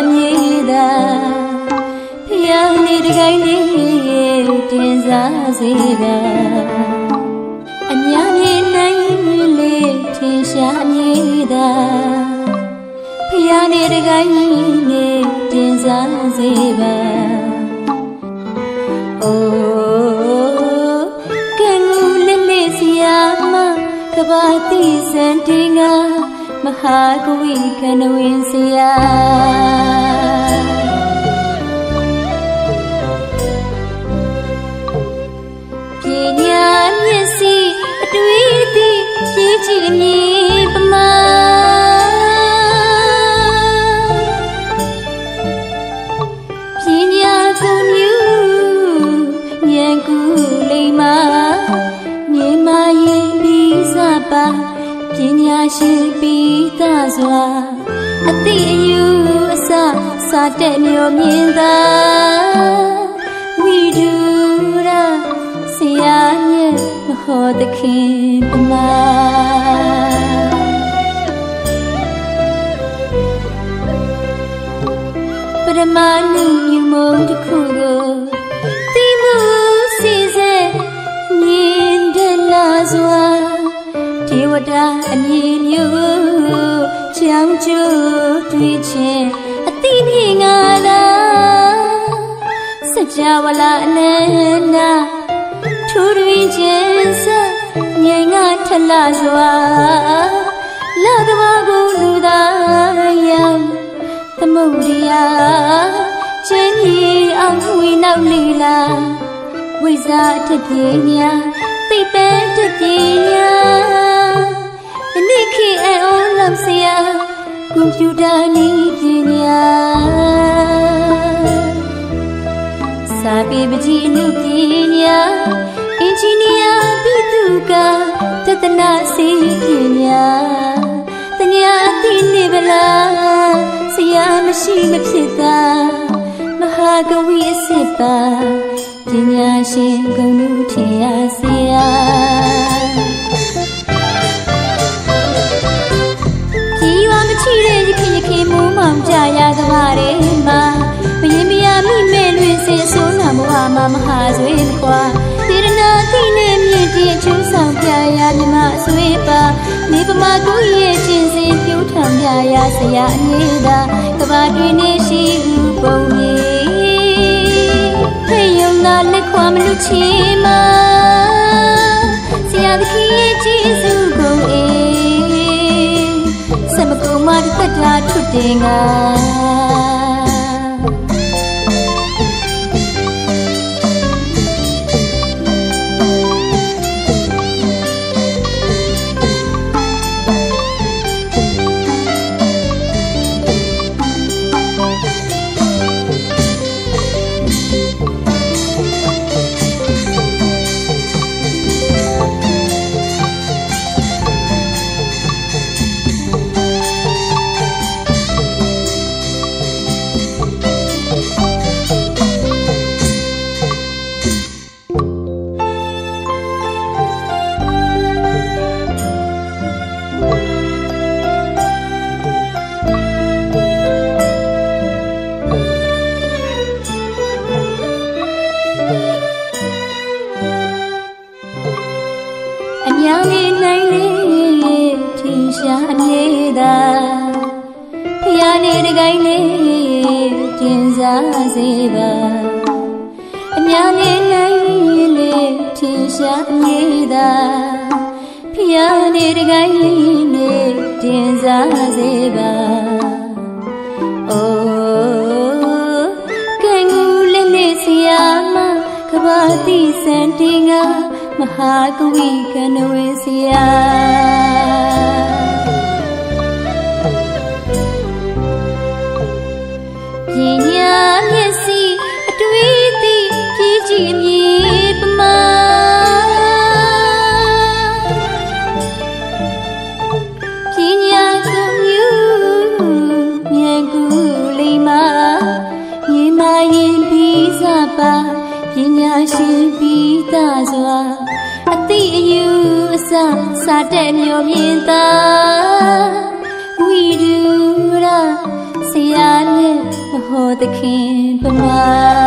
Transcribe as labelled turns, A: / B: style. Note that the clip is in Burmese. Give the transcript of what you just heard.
A: အမြဲတမ်းဖျားနေတကိုင်းလေးတင်စားစေပါအညာနေနိုင်လေးထင်ရှားအမြဲတမ်းဖျားနေတကိုင်းလေးတင်စားစေပါအိုးကဲငူလေးလေးစီယာမကဘာတိစံတင်ငါမဟာကဝိကနဝင်းစီယာ ဖြည့်ချည်မြည်ပမာပညာကိုမြူဉာဏ်ကူလိမ္မာမြေမာရင်ပြီးစပါပညာရှိပြီးသားစွာအတိအယူအစစာတဲ့မျိုးမြင်သာဝိဒူရာဆရာမြတ်မ ဟောသခင်ပမာပရမနုမြမုံတစ်ခုကိုတိမှုစီစေမြင်တလာစွာဒေဝတာအမည်မျိုးချောင်းကျိုးတွေ့ချင်းအတိမြင်ငါလားစကြဝဠာအနန္နာ လာစွာလာကဘာကိုလူသားယောင်သမုဒ္ဒရာချင်းကြီးအောင်ဝီနောက်လီလာဝိဇာတပြေညာသိပဲတပြေညာဒီနေ့ခေတ်အအောင်လောက်စရာကွန်ပျူတာနည်းပညာစာပေပကြီးအမှုပညာအင်ဂျင်နီယာပြည်သူ ကတဒနာစီပညာတညာအသိနေဗလားဆရာမရှိမဖြစ်တာမဟာကဝိအစစ်ပါပညာရှင်ဂုဏ်လူထင်ရဆရာ ဆွေပါနေပမာကိုရဲ့ချင်းစင်ပြူထံပြရဆရာအငေးသာကဘာတွင်နေရှိဘူးပုံကြီးဖေယုံနာလက်ခွာမလူချီမာဆရာသခင်ရဲ့ကျေးဇူးကုန်အေးစမကုံမတသက်တာထွတ်တင်ငါ မြဲတမ်းဖျားနေတကိုင်းလေးတင်စားစေပါအညာနေနိုင်လေထင်ရှားအမြဲတမ်းဖျားနေတကိုင်းလေးတင်စားစေပါအိုးကဲငူလေးလေးစီယာမကဘာတိစံတင်ငါမဟာကဝိကနဝေစီယာ စွာအတိအယူအစစာတဲ့မျိုးမြင်သာဝိဒူရာဆဆရာနဲ့မဟောသခင်ပမာ